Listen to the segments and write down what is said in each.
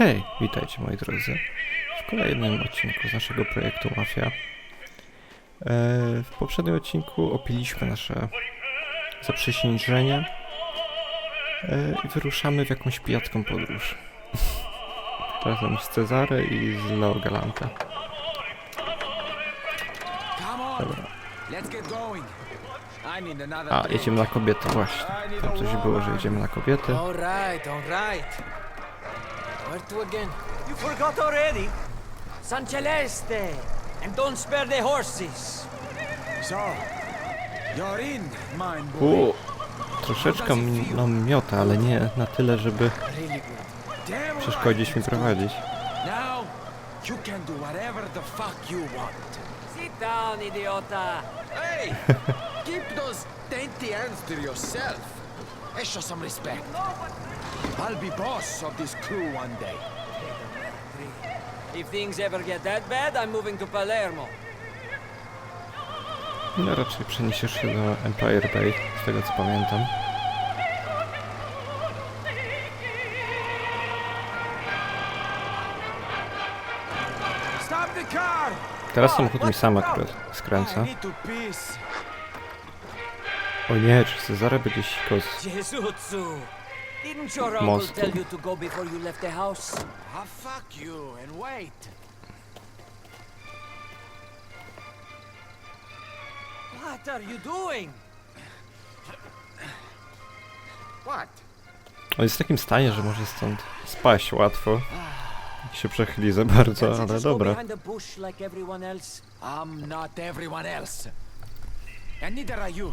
Hej, witajcie moi drodzy w kolejnym odcinku z naszego projektu Mafia. E, w poprzednim odcinku opiliśmy nasze zaprzysiężenie e, i wyruszamy w jakąś pijacką podróż. Razem z Cezary i z Leo Galanta. Dobra. A, jedziemy na kobiety, właśnie. Tam coś było, że jedziemy na right. Where to again? You forgot already? San Celeste! And don't spare the horses! So, you're in, mine boy. U, troszeczkę nam miota, ale nie na tyle, żeby przeszkodzić mi prowadzić. Now, you can do whatever the fuck you want. Sit down, idiota! Hey, keep those dainty hands to yourself. Show some respect. I'll be boss of this crew one day. If things ever get that bad, I'm moving to Palermo. No raczej przeniesiesz się do Empire Bay, z tego co pamiętam. Stop the car! Teraz samochód mi sam akurat skręca. O nie, czy Cezary będzie sikał z... Jesutsu! Didn't your uncle Mostu. tell you to go before you left the house? Ah, fuck you and wait. What are you doing? What? On jest w takim stanie, że może stąd spaść łatwo. Jak się przechyli za bardzo, ale dobra. I'm not everyone else. And neither are you.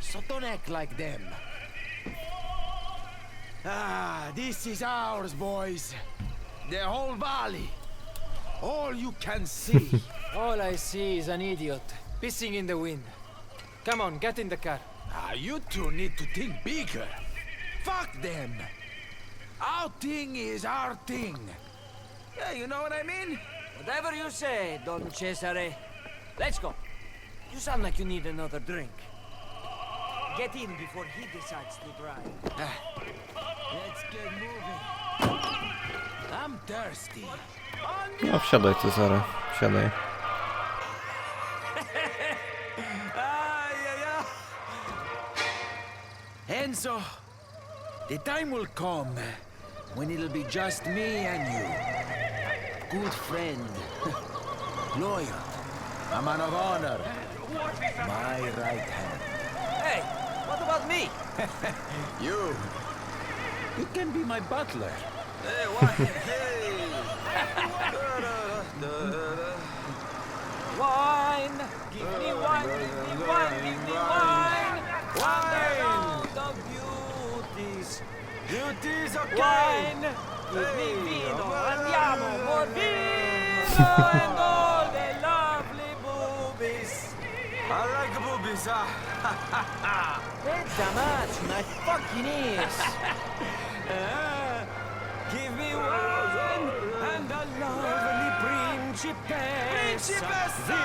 So don't act like them. Ah, this is ours, boys. The whole valley. All you can see. All I see is an idiot pissing in the wind. Come on, get in the car. ah, you two need to think bigger. Fuck them. Our thing is our thing. Yeah, you know what I mean? Whatever you say, Don Cesare. Let's go. You sound like you need another drink. Get in before he decides to drive. Let's get moving. I'm thirsty. No wsiadaj Cezary, wsiadaj. Ah, yeah, yeah. Enzo, the time will come when it'll be just me and you. Good friend, loyal, a man of honor, my right hand. Hey, what about me? You, you can be my butler. Hey, what? hey. wine! Give me wine, give me wine, give me wine! Wine! of beauties. Beauty's Wine! Give me vino, andiamo, uh, more vino I like boobies, ah. Aspetta, Maci, my fucking ears! Give me wine and a lovely principessa. Principessa!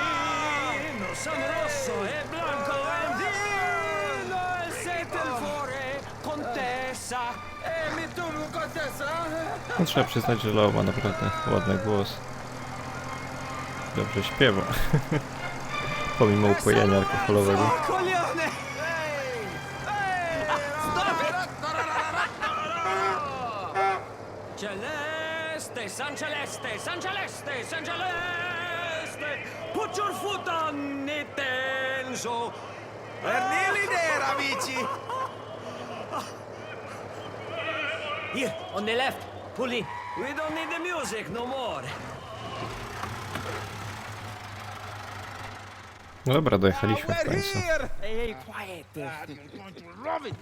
Vino, San Rosso e Blanco and vino e settle for a contessa. Eh, mi tu, contessa? No trzeba przyznać, że Leo ma naprawdę ładny głos. Dobrze śpiewa. Pomimo upojenia alkoholowego. Celeste, San Celeste, San Celeste, San Celeste! Put your foot on it, Enzo! Nearly there, amici. Here, on the left. Pull in. We don't need the music no more. Dobra, dojechaliśmy w końcu. here. Hey, hey, quiet. I'm going to love it.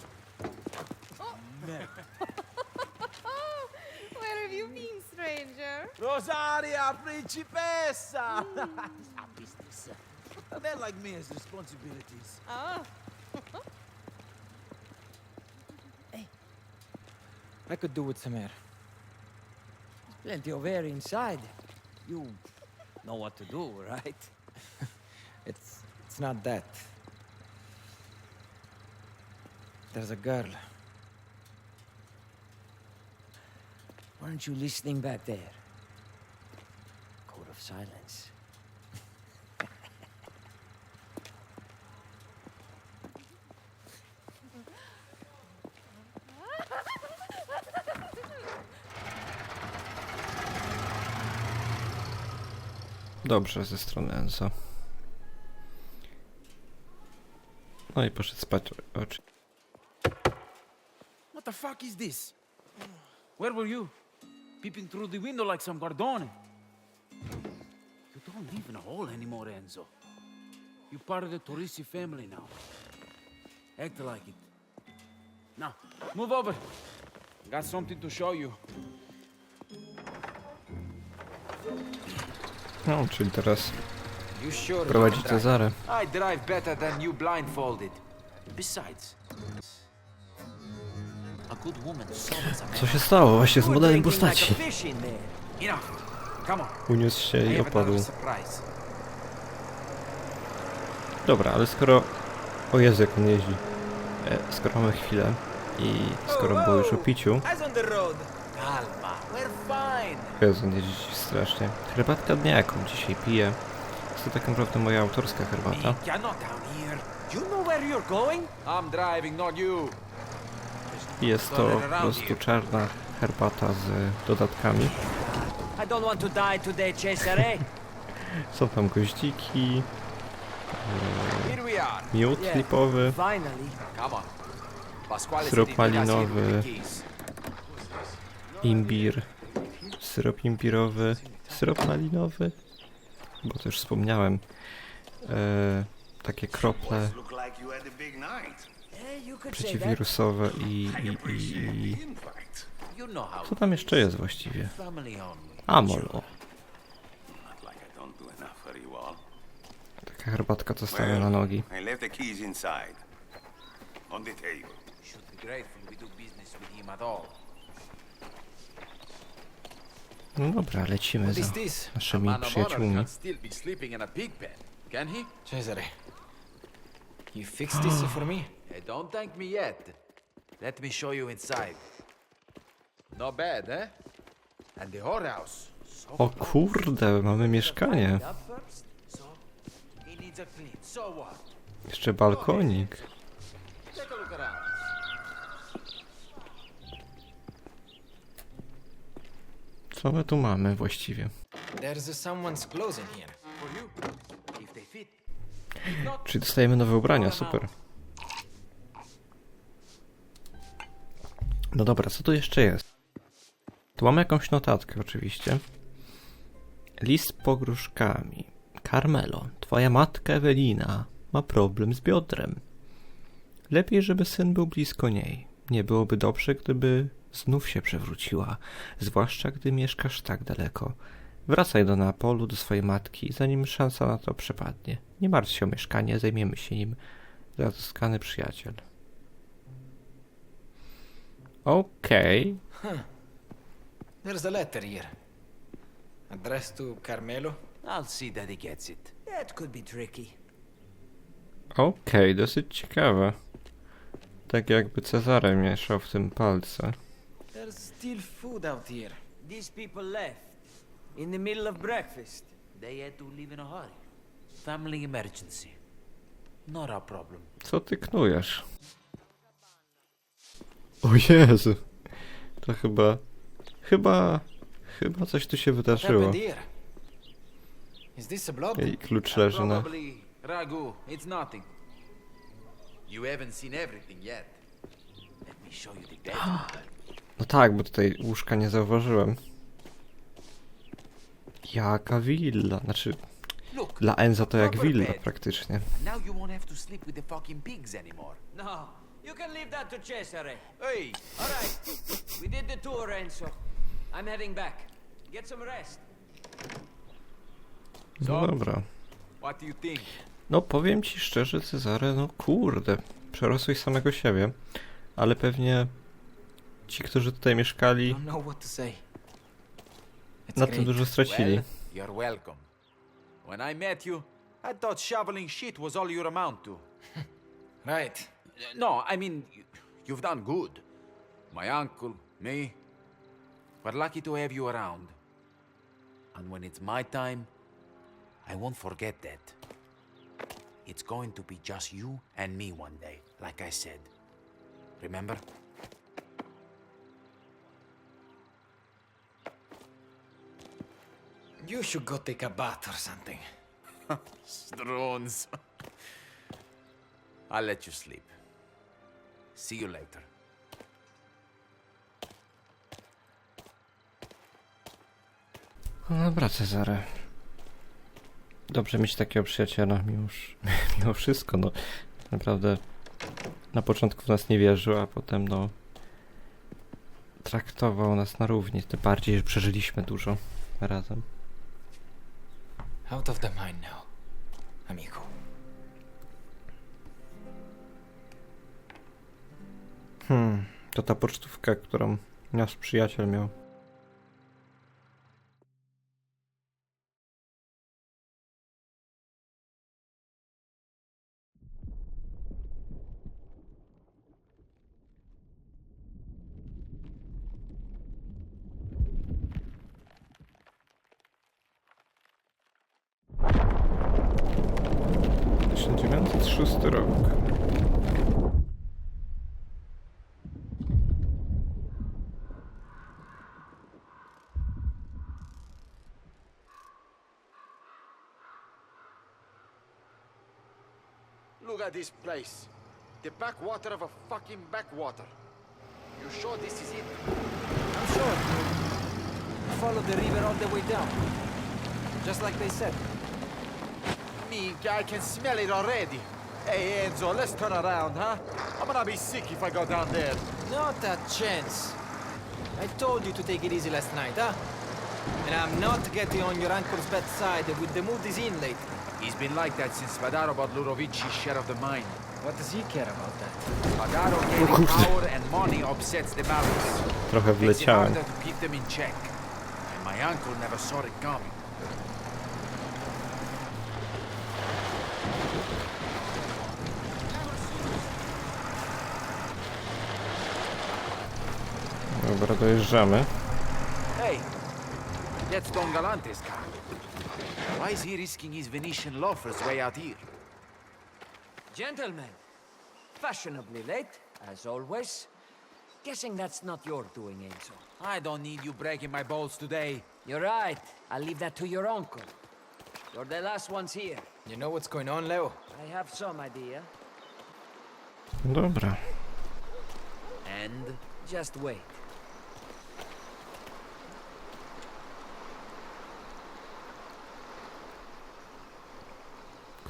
Where have you been, stranger? Rosaria, principessa. it's our business. A man like me has responsibilities. Oh, I could do with some air. There's plenty of air inside. You know what to do, right? it's it's not that. There's a girl. Weren't you listening back there? Code of silence. Dobrze ze strony Enzo. No i poszedł spać oczy. What the fuck is this? Where were you? Peeping through the window like some guardone. You don't live in a hole anymore, Enzo. You're part of the Torisi family now. Act like it. Now, move over. Got something to show you. No, czyli teraz prowadzi Cezarę. I drive better than you blindfolded. Besides, a good woman. Co się stało właśnie z modelem postaci? Uniósł się I opadł. Dobra, ale skoro... O Jezu, jak on jeździ. E, skoro mamy chwilę i skoro było już o piciu... Jezu, on jeździ strasznie. Herbatka dnia, jaką dzisiaj piję. Jest to tak naprawdę moja autorska herbata. Jest to po prostu czarna herbata z dodatkami. Cesare. Są tam goździki, are. miód lipowy, Syrop malinowy. imbir, syrop imbirowy, syrop malinowy, bo to już wspomniałem. E, takie krople przeciwwirusowe i, i, i, i... Co tam jeszcze jest właściwie? Amol, o. Taka herbatka, co stawia na nogi. On the table. Should be grateful we do business with him at all. No dobra, lecimy za naszymi przyjaciółmi. Cesare, you fixed this for me? Hey, don't thank me yet. Let me show you inside. Not bad, eh? And the whorehouse. So O kurde, mamy mieszkanie. Jeszcze balkonik. Take a look around. Co my tu mamy właściwie? Czyli dostajemy nowe ubrania, super. No dobra, co tu jeszcze jest? Tu mamy jakąś notatkę oczywiście. List z pogróżkami. Carmelo, twoja matka Ewelina ma problem z biodrem. Lepiej, żeby syn był blisko niej. Nie byłoby dobrze, gdyby znów się przewróciła, zwłaszcza gdy mieszkasz tak daleko. Wracaj do Neapolu, do swojej matki, zanim szansa na to przepadnie. Nie martw się o mieszkanie, zajmiemy się nim. Zatroskany przyjaciel. Okej. There's a letter here. Addressed to Carmelo. I'll see that he gets it. That could be tricky. Okej, dosyć ciekawe. Tak jakby Cezary mieszał w tym palce. There's still food out here. These people left. In the middle of breakfast. They had to leave in a hurry. Family emergency. Not a problem. Co ty knujesz? O Jezu. To chyba... Chyba... Chyba coś tu się wydarzyło. happened here? Is this a blood? I klucz leży na... Probably ragu. It's nothing. You haven't seen everything yet. Let me show you the bed. No tak, bo tutaj łóżka nie zauważyłem. Jaka willa. Znaczy, dla Enza to jak willa praktycznie. Now you won't have to sleep with the fucking pigs anymore. No, you can leave that to Cesare. Hey, All right, we did the tour, Enzo. I'm heading back. Get some rest. No dobra. what do you think? No powiem ci szczerze, Cezary, no kurde, przerosłeś samego siebie, ale pewnie ci, którzy tutaj mieszkali, don't know what to say. It's na tym dużo stracili. You're welcome. When I met you, I thought shoveling shit was all you'd amount to. Right. No, I mean, you've done good. My uncle, me. We're lucky to have you around. And when it's my time, I won't forget that. It's going to be just you and me one day, like I said. Remember? You should go take a bath or something. Drones. I'll let you sleep. See you later. No dobra, Cezary. Dobrze mieć takiego przyjaciela, mimo, mimo wszystko, no. Naprawdę na początku w nas nie wierzył, a potem, no, traktował nas na równi, tym bardziej, że przeżyliśmy dużo razem. Out of the mine now, amigo. Hmm, to ta pocztówka, którą nasz przyjaciel miał. Szósty rok. Look at this place. The backwater of a fucking backwater. You sure this is it? I'm sure. Follow the river all the way down. Just like they said. Me, I can smell it already. Hey, Enzo, let's turn around, huh? I'm gonna be sick if I go down there. Not a chance. I told you to take it easy last night, huh? And I'm not getting on your uncle's bad side with the mood he's in lately. He's been like that since Spadaro bought Ludovici's share of the mine. What does he care about that? Spadaro gaining power and money upsets the balance. Trochę Makes it wleciałem. harder to keep them in check. And my uncle never saw it coming. Dobra, dojeżdżamy. Hey, that's Don Galante's car. Why is he risking his Venetian loafers way out here? Gentlemen, fashionably late, as always. Guessing that's not your doing, Enzo. I don't need you breaking my balls today. You're right. I'll leave that to your uncle. You're the last ones here. You know what's going on, Leo? I have some idea. Dobra. And Just wait.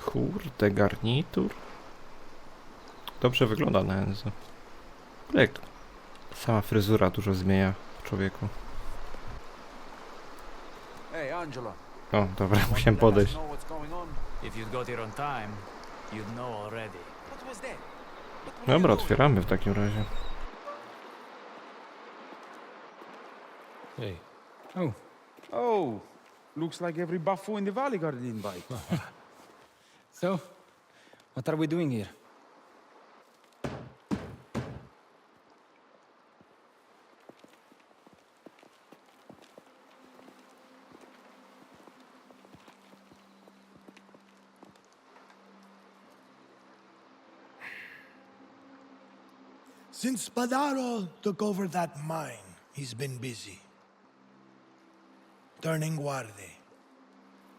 Kurde, garnitur. Dobrze wygląda na Enzo. Jak sama fryzura dużo zmienia w człowieku. hey, Angelo. O, dobra, musiałem podejść. Dobra, otwieramy w takim razie. Hey. Oh. Oh. Looks like every buffo in the valley got an invite. So, what are we doing here? Since Spadaro took over that mine, he's been busy. Turning guarde,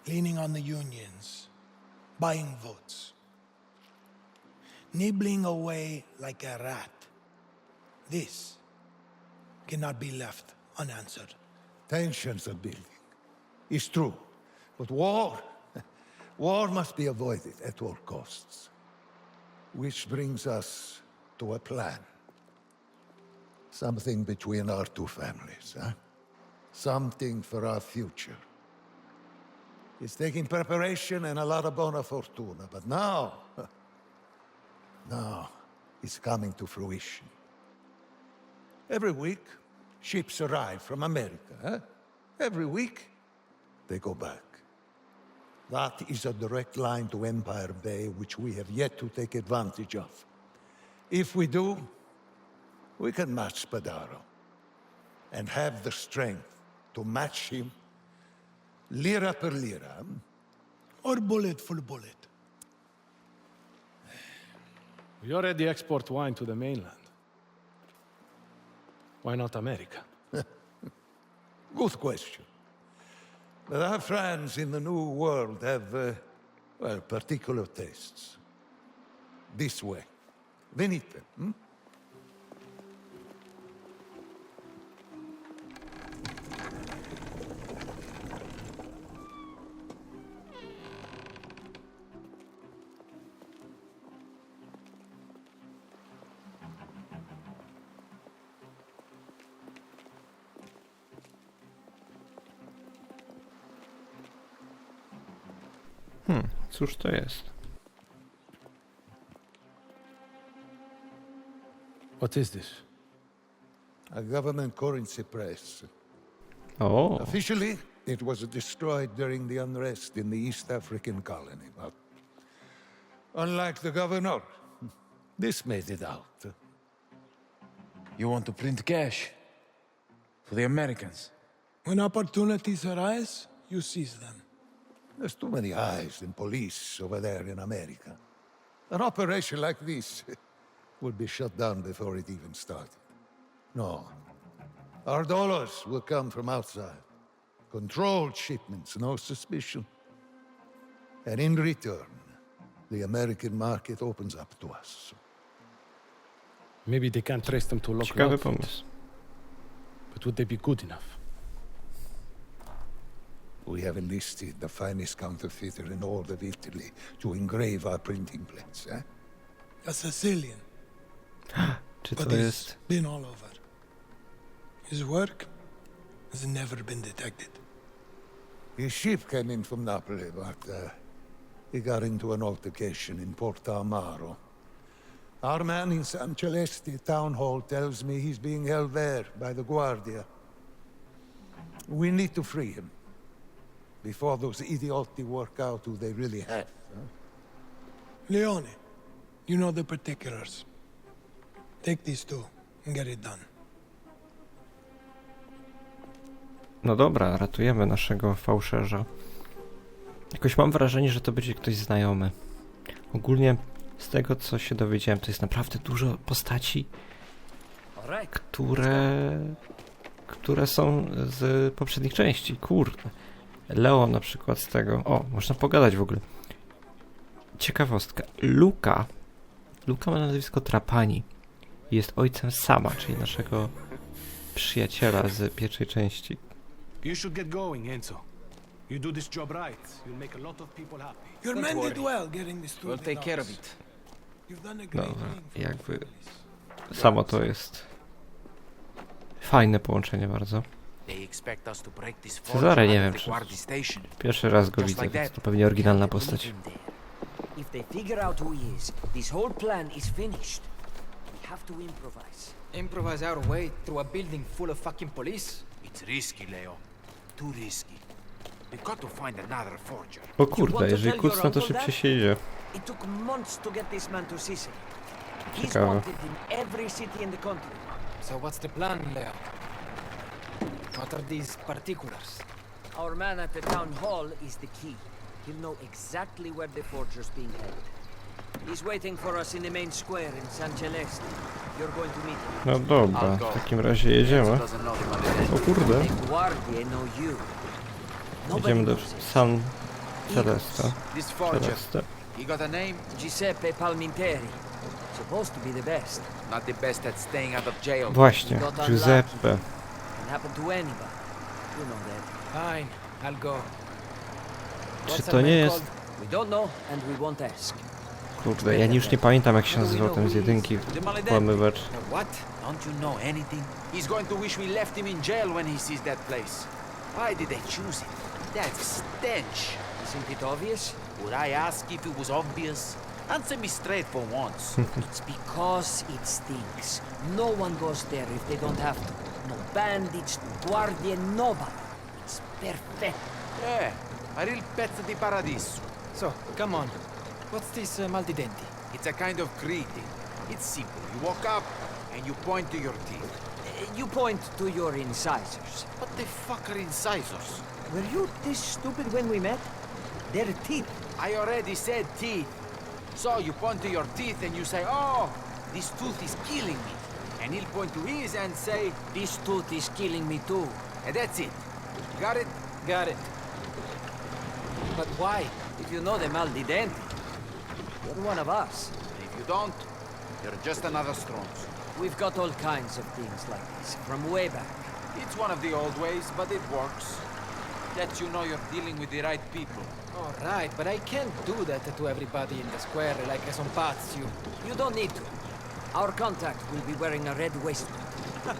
leaning on the unions, buying votes, nibbling away like a rat. This cannot be left unanswered. Tensions are building. It's true. But war, war must be avoided at all costs. Which brings us to a plan. Something between our two families, huh? Something for our future. It's taking preparation and a lot of bona fortuna, but now, now, it's coming to fruition. Every week, ships arrive from America? Every week, they go back. That is a direct line to Empire Bay, which we have yet to take advantage of. If we do, we can match Spadaro. and have the strength to match him lira per lira. Or bullet for bullet. We already export wine to the mainland. Why not America? Good question. But our friends in the New World have, uh, well, particular tastes. This way. Venite. Hmm? Cóż to jest? What is this? A government currency press. Oh. Officially, it was destroyed during the unrest in the East African colony, but unlike the governor, this made it out. You want to print cash? For the Americans? When opportunities arise, you seize them. There's too many eyes and police over there in America. An operation like this would be shut down before it even started. No. Our dollars will come from outside. Controlled shipments, no suspicion. And in return, the American market opens up to us. Maybe they can't trace them to local ciekawy outfit, pomysł. but would they be good enough? We have enlisted the finest counterfeiter in all of Italy to engrave our printing plates, eh? A Sicilian, Czy but to he's jest... been all over. His work has never been detected. His ship came in from Napoli, but uh, he got into an altercation in Porta Amaro. Our man in San Celeste town hall tells me he's being held there by the Guardia. We need to free him before those idioti work out who they really have. huh? Leone, you know the particulars. Take these two and get it done. No dobra, ratujemy naszego fałszerza. Jakoś mam wrażenie, że to będzie ktoś znajomy. Ogólnie z tego, co się dowiedziałem, to jest naprawdę dużo postaci, które, które są z poprzednich części. Kurde. Leo na przykład z tego. O, można pogadać w ogóle. Ciekawostka. Luka. Luka ma nazwisko Trapani. Jest ojcem Sama, czyli naszego przyjaciela z pierwszej części. You should get going, Enzo. You do this job right, you'll make a lot of people happy. Your men did well getting this We'll through take care of it. You've done a great Dobra, jakby samo to jest fajne połączenie bardzo. Cezary nie wiem, czy pierwszy raz go widzę, więc to pewnie oryginalna postać. him there. If they figure out who he is, this whole plan is finished. We have to improvise. Improvise our way through a building full of fucking police? It's risky, Leo. Too risky. We've got to find another forger. O kurde, jeżeli kucnę, to szybciej się idzie. It took months to get this man to Sicily. He's wanted in every city in the country. So what's the plan, Leo? What are these particulars? Our man at the town hall is the key. He'll know exactly where the forger's being held. He's waiting for us in the main square in San Celeste. You're going to meet him. No dobra, w takim razie jedziemy. O kurde, jedziemy do. San Celeste. Celeste. he got a name? Giuseppe Palminteri. Supposed to be the best. Not the best at staying out of jail. Właśnie. Giuseppe. Can happen to anybody. You know that. Fine, I'll go. Czy What's to nie jest... We don't know and we won't ask. Kurde, ja już nie pamiętam jak się nazywał ten z jedynki włamywacz. What? Don't you know anything? He's going to wish we left him in jail when he sees that place. Why did they choose it? That stench. Isn't it obvious? Would I ask if it was obvious? Answer me straight for once. It's because it stinks. No one goes there if they don't have to. No bandits, no guardia, nobody. It's perfect. yeah, a real pezzo di paradiso. So, come on. What's this uh, Maldidenti? It's a kind of greeting. It's simple. You walk up and you point to your teeth. You point to your incisors. What the fuck are incisors? Were you this stupid when we met? They're teeth. I already said teeth. So you point to your teeth and you say, oh, this tooth is killing me. And he'll point to his and say, This tooth is killing me too. and that's it. Got it? Got it. But why? If you know the mal di denti, you're one of us. If you don't, you're just another Strong's. We've got all kinds of things like this from way back. It's one of the old ways, but it works. Lets you know you're dealing with the right people. All right, but I can't do that to everybody in the square like some pazio. You don't need to. Our contact will be wearing a red waistcoat.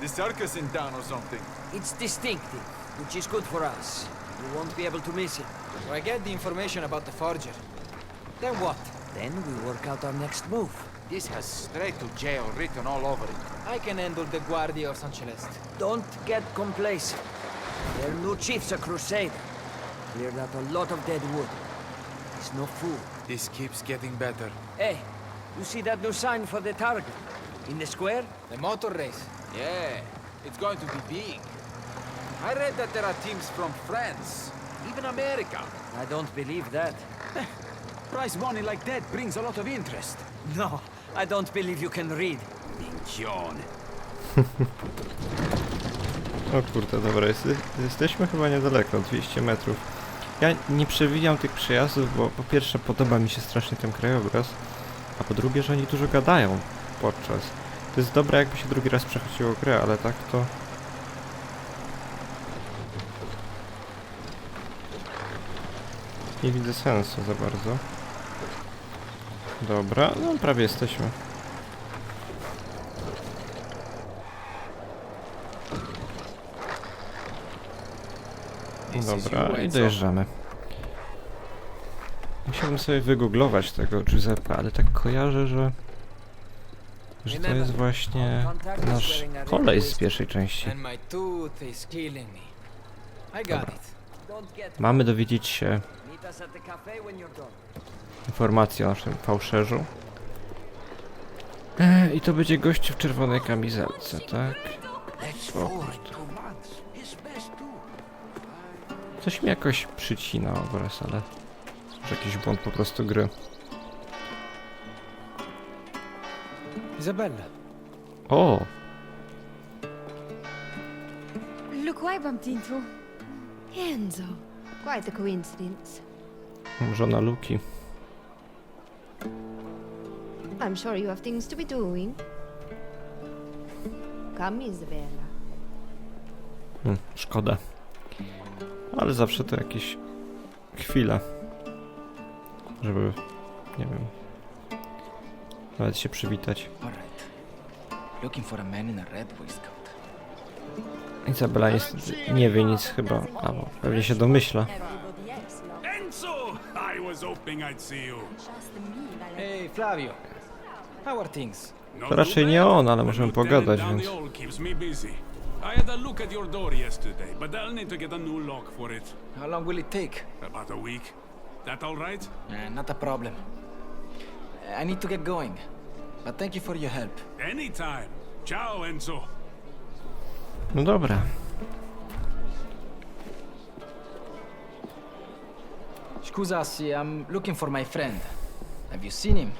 The circus in town or something. It's distinctive, which is good for us. You won't be able to miss it. So I get the information about the forger. Then what? Then we work out our next move. This has straight to jail written all over it. I can handle the Guardia of San Celeste. Don't get complacent. Their new chief's a crusader. Cleared out a lot of dead wood. He's no fool. This keeps getting better. Hey, you see that new sign for the target? In the square? The motor race. Yeah, it's going to be big. I read that there are teams from France, even America. I don't believe that. Prize money like that brings a lot of interest. No, I don't believe you can read. Minchione. O kurde, dobra, jest, jesteśmy chyba niedaleko, 200 metrów. Ja nie przewijam tych przejazdów, bo po pierwsze podoba mi się strasznie ten krajobraz, a po drugie, że oni dużo gadają podczas. To jest dobre jakby się drugi raz przechodziło grę, ale tak to... Nie widzę sensu za bardzo. Dobra, no prawie jesteśmy. Dobra, i dojeżdżamy. Musiałbym sobie wygooglować tego Giuseppe, ale tak kojarzę, że... Że to jest właśnie nasz kolej z pierwszej części. Dobra. Mamy dowiedzieć się informacji o naszym fałszerzu. E, I to będzie gościu w czerwonej kamizelce, tak? O kurde. Coś mi jakoś przycina obraz, ale... Jakiś błąd po prostu gry. Isabella. O! Look who I bumped into. Enzo. Quite a coincidence. Żona Luki. I'm sure you have things to be doing. Come, Isabella. Hmm, szkoda. Ale zawsze to jakieś chwile. Żeby, nie wiem, nawet się przywitać. Looking for a man in a red waistcoat. Izabela niestety nie wie nic chyba, albo pewnie się domyśla. Enzo! I was hoping I'd see you. Hey, Flavio. How are things? Not To raczej nie on, ale możemy pogadać, więc... I had a look at your door yesterday, but I'll need to get a new lock for it. How long will it take? About a week. That all right? Uh, not a problem. I need to get going. But thank you for your help. Anytime. Ciao, Enzo. No dobra. Scusassi, I'm looking for my friend. Have you seen him?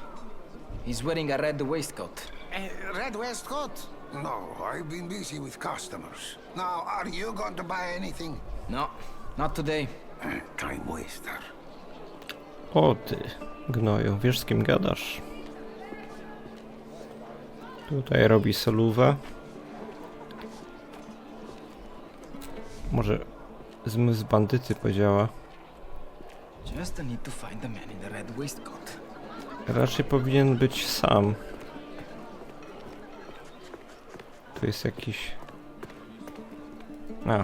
He's wearing a red waistcoat. red waistcoat? No, I've been busy with customers. Now, are you going to buy anything? No, not today. Time waster. O ty, gnoju, wiesz z kim gadasz? Tutaj robi solówę. Może zmysł bandyty podziała. To. Raczej powinien być sam. Tu jest jakiś... A,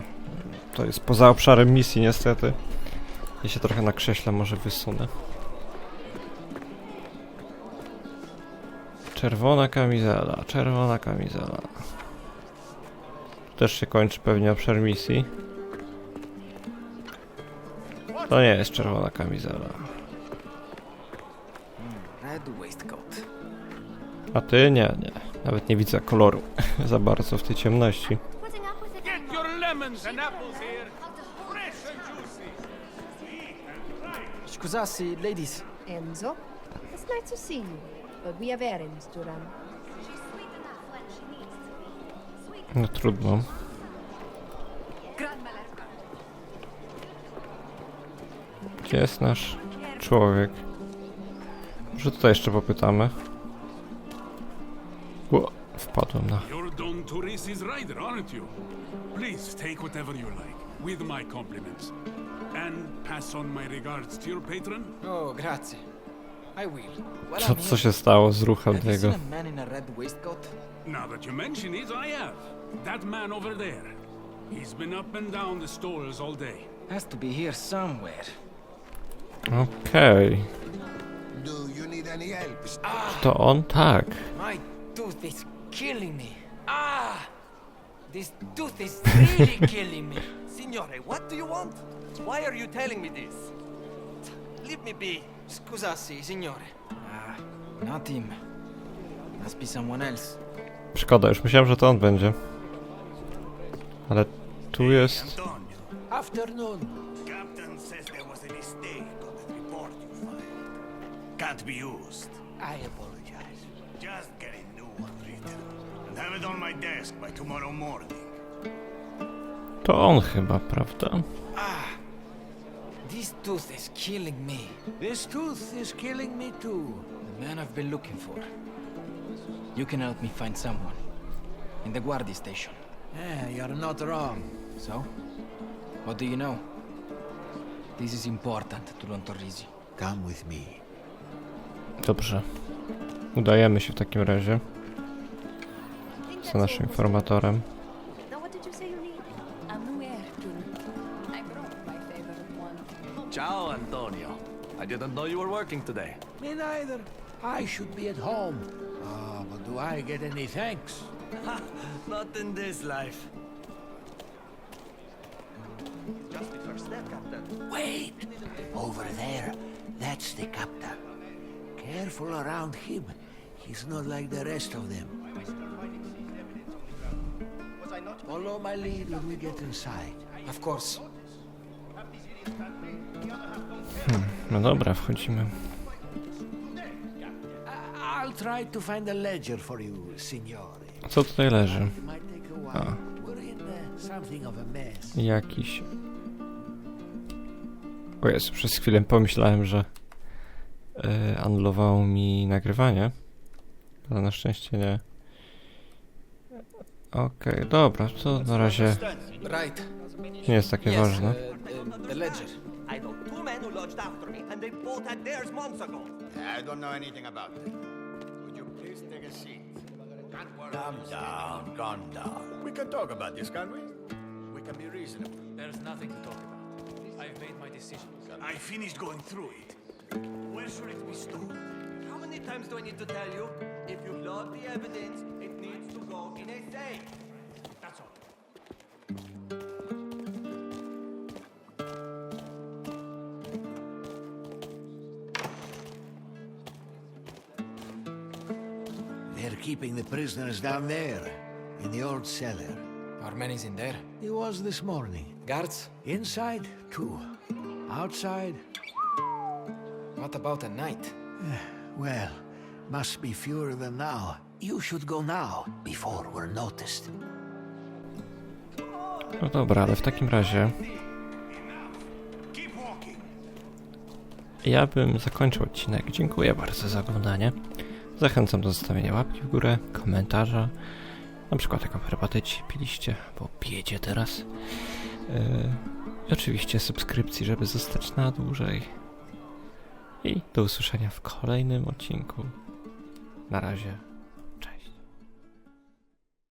to jest poza obszarem misji niestety. Ja się trochę na krześle może wysunę. Czerwona kamizela, czerwona kamizela. Tu też się kończy pewnie obszar misji. To nie jest czerwona kamizela. Red waistcoat. A ty nie, nie. Nawet nie widzę koloru za bardzo w tej ciemności. Scusassi, ladies. Enzo? It's nice to see you, but we have errands to run. No trudno. Gdzie jest nasz człowiek? Może tutaj jeszcze popytamy. Ło, wpadłem na... You're Don Turisi's rider, aren't you? Please take whatever you like, with my compliments. And pass on my regards to your patron. Oh, grazie. I will. Well, Co, I'm co here. się stało z ruchem Have you tego? seen a man in a red waistcoat? Now that you mention it, I have. That man over there. He's been up and down the stalls all day. Has to be here somewhere. Okej. Do you need any help? Czy to on? Tak. My tooth is killing me. Ah! This tooth is really killing me. Signore, what do you want? Why are you telling me this? Leave me be. Scusassi, signore. Ah, not him. Must be someone else. Szkoda, już myślałem, że to on będzie. Ale tu jest... Afternoon. Captain says there was a mistake on the report you filed. Can't be used. I apologize. Just get a new one written. And have it on my desk by tomorrow morning. To on chyba, prawda? This tooth is killing me. This tooth is killing me too. The man I've been looking for. You can help me find someone. In the Guardi station. Eh, you're not wrong. So? What do you know? This is important to Don Torrisi. Come with me. Dobrze. Udajemy się w takim razie. Z naszym informatorem. One. Antonio. I didn't know you were working today. Me neither. I should be at home. Ah, but do I get any thanks? Not in this life. Just the first step, Captain. Wait! Over there. That's the captain. Careful around him. He's not like the rest of them. Follow my lead when we get inside. Of course. No dobra, wchodzimy. Co tutaj leży? A uh. Jakiś... O Jezu, przez chwilę pomyślałem, że yy, anulowało mi nagrywanie. Ale na szczęście nie. Okej, dobra, to na razie nie jest takie ważne. The, the ledger. I know two men who lodged after me, and they both had theirs months ago. I don't know anything about it. Would you please take a seat? Calm down, calm down. We can talk about this, can't we? We can be reasonable. There's nothing to talk about. I've made my decision. I finished going through it. Where should it be stored? How many times do I need to tell you? If you log the evidence, it needs to go in a safe. Keeping the prisoners down there, in the old cellar. Our man is in there. He was this morning. Guards? Inside, too. Outside, What about at night? well, must be fewer than now. You should go now, before we're noticed. No dobra, ale w takim razie ja bym zakończył odcinek. Dziękuję bardzo za oglądanie. Zachęcam do zostawienia łapki w górę, komentarza. Na przykład jaką herbatę ci piliście, bo pijecie teraz. Yy, oczywiście subskrypcji, żeby zostać na dłużej. I do usłyszenia w kolejnym odcinku. Na razie.